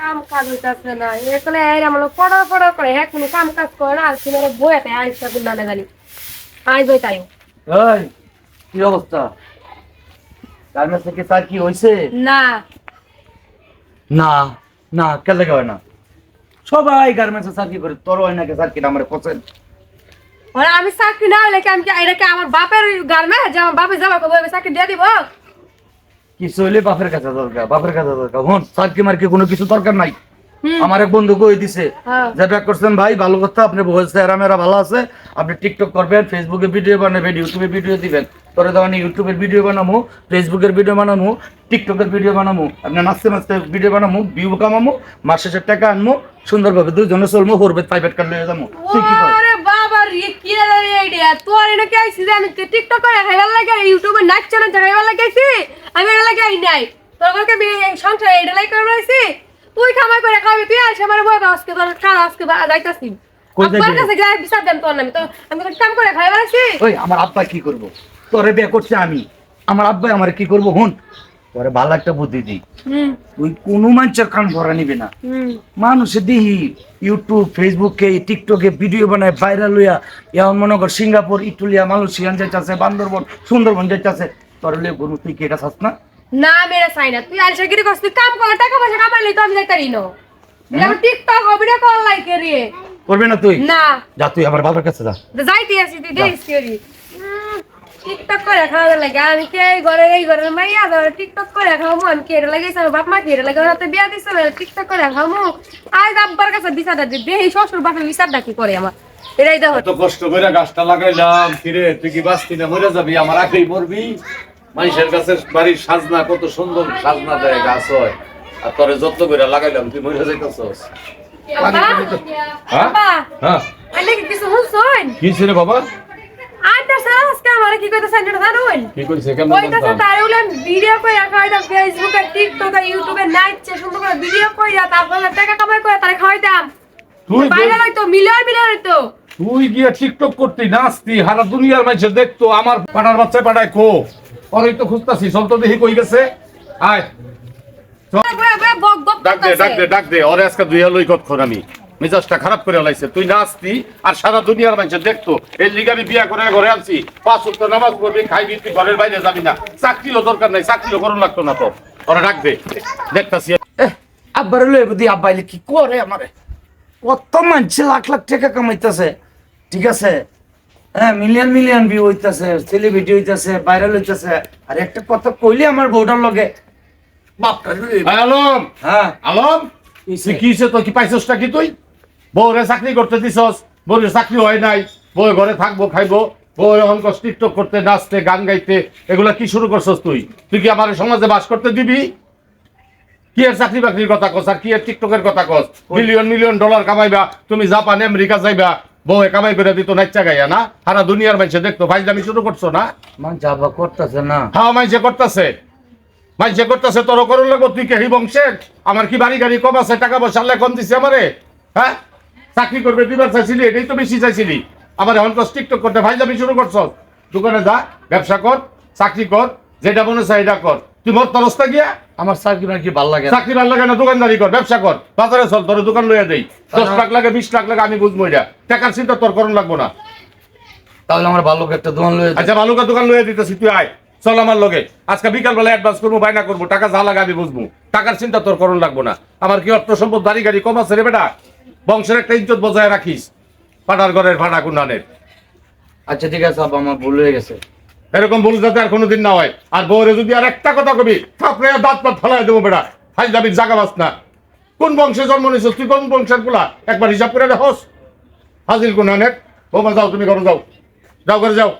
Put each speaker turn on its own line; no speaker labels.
কাম কাজ হইতাছে না। এখানে এর পড়া পড়া করে। হ্যাঁ কোনো কাম কাজ করে না। আর সিনারে বইয়াতে আইসা গুন্ডা না জানি। আই তাই।
কি অবস্থা? গার্মেন্টস থেকে স্যার কি হয়েছে
না।
না না কেন লেগে না? সবাই গার্মেন্টস স্যার কি করে। তোর হয় না কে স্যার কি আমার পছন্দ?
ওরা আমি চাকরি না হলে কি আমি কি এটা কি আমার বাপের গার্মেন্ট যে আমার বাপে যাবা কবে চাকরি দিয়ে দিব?
কিছু হইলে বাপের কাছে দরকার বাপের কাছে দরকার। হন স্যার কি মার কি কোনো কিছু দরকার নাই। আমার এক বন্ধু কই দিছে
হ্যাঁ।
যেটা করছেন ভাই ভালো কথা আপনি বলছে এরা ভালো আছে আপনি টিকটক করবেন ফেসবুকে ভিডিও বানাবেন ইউটিউবে ভিডিও দিবেন। তোরে তো আমি ইউটিউবের ভিডিও বানামু ফেসবুকের ভিডিও বানামু টিকটকের ভিডিও বানামু আপনি নাচতে নাচতে ভিডিও বানামু ভিউ কামামু মাস টাকা আনমু সুন্দরভাবে দুজনে চলমু হরবে প্রাইভেট কার লয়ে যাব তুই কি কর
ওরে বাবা রে কি রে আইডিয়া তোর এনে কি আইছি যে আমি টিকটক করে খাইবার লাগে ইউটিউবে নাচ চ্যানেল খাইবার লাগে আইছি আমি এটা লাগে আই নাই। তোর কাছে সংসার এটা লাগে করে আইছি? তুই কামাই করে খাবি তুই আমার বয় আজকে তোর আজকে যাইতাছি। আব্বার কাছে গিয়ে বিচার দেন তোর নামে। তো আমি তো কাম করে খাইবার আইছি।
ওই আমার আব্বা কি করব? তোরে বিয়ে করছে আমি। আমার আব্বা আমার কি করব হুন? তোরে ভালো একটা বুদ্ধি দিই তুই কোনো মানুষের কান ভরা নিবি না। মানুষে দিহি ইউটিউব ফেসবুকে টিকটকে ভিডিও বানায় ভাইরাল হইয়া মনে কর সিঙ্গাপুর ইটুলিয়া মালয়েশিয়ান যাইতাছে বান্দরবন সুন্দরবন যাইতাছে। তোর লিয়ে গরু তুই কি এটা চাস না?
না মেরে চাই না। তুই আলসা গিরি করছিস তুই কাম করলে টাকা পয়সা কামাইলি তো আমি যাইতারি না। এটা টিকটক ভিডিও কল লাইকে রে।
করবি না তুই?
না।
যা তুই আমার বাবার কাছে যা।
যাইতে আসি তুই দেখিস টিকটক করে খাওয়া লাগে। আমি কে এই ঘরে এই ঘরে মাইয়া? ধরে টিকটক করে খাওয়ামু আমি লাগাইছি আমার বাপ মা কেড়ে লাগে ওরা তো বিয়া দিচ্ছে টিকটক করে খাওয়ামু আজ আব্বার কাছে বিচারটা দি। দেহি শ্বশুর বাপের বিচারটা কি করে আমার? এটাই দেখো।
এত কষ্ট করে গাছটা লাগাইলাম। কিরে তুই কি বাঁচতি না মরে যাবি? আমার আগেই মরবি? মানুষের কাছে বাড়ির সাজনা কত সুন্দর সাজনা দেয় গাছ হয়। আর তোরে যত্ন করে লাগাইলাম তুই মরে যাইতেছস। হ্যাঁ? হ্যাঁ?
কি কিছু
কি ছিল বাবা?
আজকে আমার কি কইতে সাইন জানুন
কি কইছে?
কইতাছে তারে ভিডিও কই রাখা হয় ফেসবুকে টিকটকে ইউটিউবে নাচছে সুন্দর করে ভিডিও কইরা তারপরে টাকা কামাই করে তারে খাওয়াইতাম।
তুই
বাইরে মিলিয়ন মিলিয়ন হইতো
তুই গিয়ে টিকটক করতি নাচতি হারা দুনিয়ার মানুষ দেখতো আমার পাড়ার বাচ্চা পাড়ায় কো ওরই তো খুঁজতাছি সব তো দেখি কই গেছে। আয়। ডাক দে ডাক দে ডাক দে ওরে আজকে দুই হলোই কতক্ষণ আমি মেজাজটা খারাপ করে লাইছে। তুই নাচতি আর সারা দুনিয়ার মানুষ দেখতো। এই লিগে আমি বিয়া করে ঘরে আনছি। পাঁচ উত্তর নামাজ পড়বি খাইবি তুই ঘরের বাইরে যাবি না। চাকরিও দরকার নাই চাকরিও করুন লাগতো না তো। ওরা ডাক দে দেখতাছি
আব্বার লয়ে বুদ্ধি আব্বাইলে কি করে আমারে? কত মানুষ লাখ লাখ টাকা কামাইতেছে। ঠিক আছে? হ্যাঁ মিলিয়ন মিলিয়ন ভিউ হইতাছে সেলিব্রিটি হইতাছে ভাইরাল হইতেছে। আর একটা কথা কইলে আমার বউটার লগে।
আয় আলম।
হ্যাঁ।
আলম? কি তো কি পাইছসটা কি তুই? বউরে চাকরি করতে দিছস বউরে চাকরি হয় নাই বউ ঘরে থাকব খাইবো বউ এখন টিকটক করতে নাচতে গান গাইতে এগুলা কি শুরু করছস তুই? তুই কি আমার সমাজে বাস করতে দিবি? কি এর চাকরি বাকরির কথা কস আর কি এর টিকটকের কথা কস? মিলিয়ন মিলিয়ন ডলার কামাইবা তুমি জাপান আমেরিকা যাইবা বউ কামাই করে দিত নাচ্চা গাইয়া না? সারা দুনিয়ার মানুষে দেখতো ভাইজামি শুরু করছ না?
যাবা করতেছে না।
হ্যাঁ মাইসে করতেছে। মাইসে করতেছে তোর করুন লাগবো তুই কে বংশের? আমার কি বাড়ি গাড়ি কম আছে টাকা পয়সা কম দিছে আমারে? হ্যাঁ? চাকরি করবে দিবার চাইছিলি এটাই তো বেশি চাইছিলি। আমার এখন তো টিকটক করতে ভাই যাবি শুরু করছ দোকানে যা ব্যবসা কর চাকরি কর যেটা মনে চাই এটা কর। তুই মোর তরস্তা গিয়া?
আমার চাকরি কি ভালো লাগে না।
চাকরি ভালো লাগে না দোকানদারি কর ব্যবসা কর। বাজারে চল তোর দোকান লইয়া দেই। দশ লাখ লাগে বিশ লাখ লাগে আমি বুঝব এটা। টাকার চিন্তা তোর করুন লাগবো না।
তাহলে আমার ভালো একটা দোকান লয়ে
আচ্ছা বালুকা দোকান লইয়া দিতেছি তুই আয়। চল আমার লগে। আজকে বিকাল বেলা অ্যাডভান্স করব বাইনা করব টাকা যা লাগে আমি বুঝব। টাকার চিন্তা তোর করুন লাগবো না। আমার কি অর্থ সম্পদ বাড়ি গাড়ি কম আছে রে বেটা? বংশের একটা ইজ্জত বজায় রাখিস পাটার ঘরের ভাড়া কুন্ডানের
আচ্ছা ঠিক আছে আব্বা আমার ভুল হয়ে গেছে।
এরকম ভুল যাতে আর কোনোদিন না হয়। আর বউরে যদি আর একটা কথা কবি থাপড়ে দাঁত পাত ফেলাই দেবো বেটা হাই যাবি জাগা বাস না। কোন বংশে জন্ম নিছিস তুই কোন বংশেরগুলা একবার হিসাব করে দেখোস হাজির কোন অনেক বৌমা যাও তুমি ঘরে যাও। যাও করে যাও।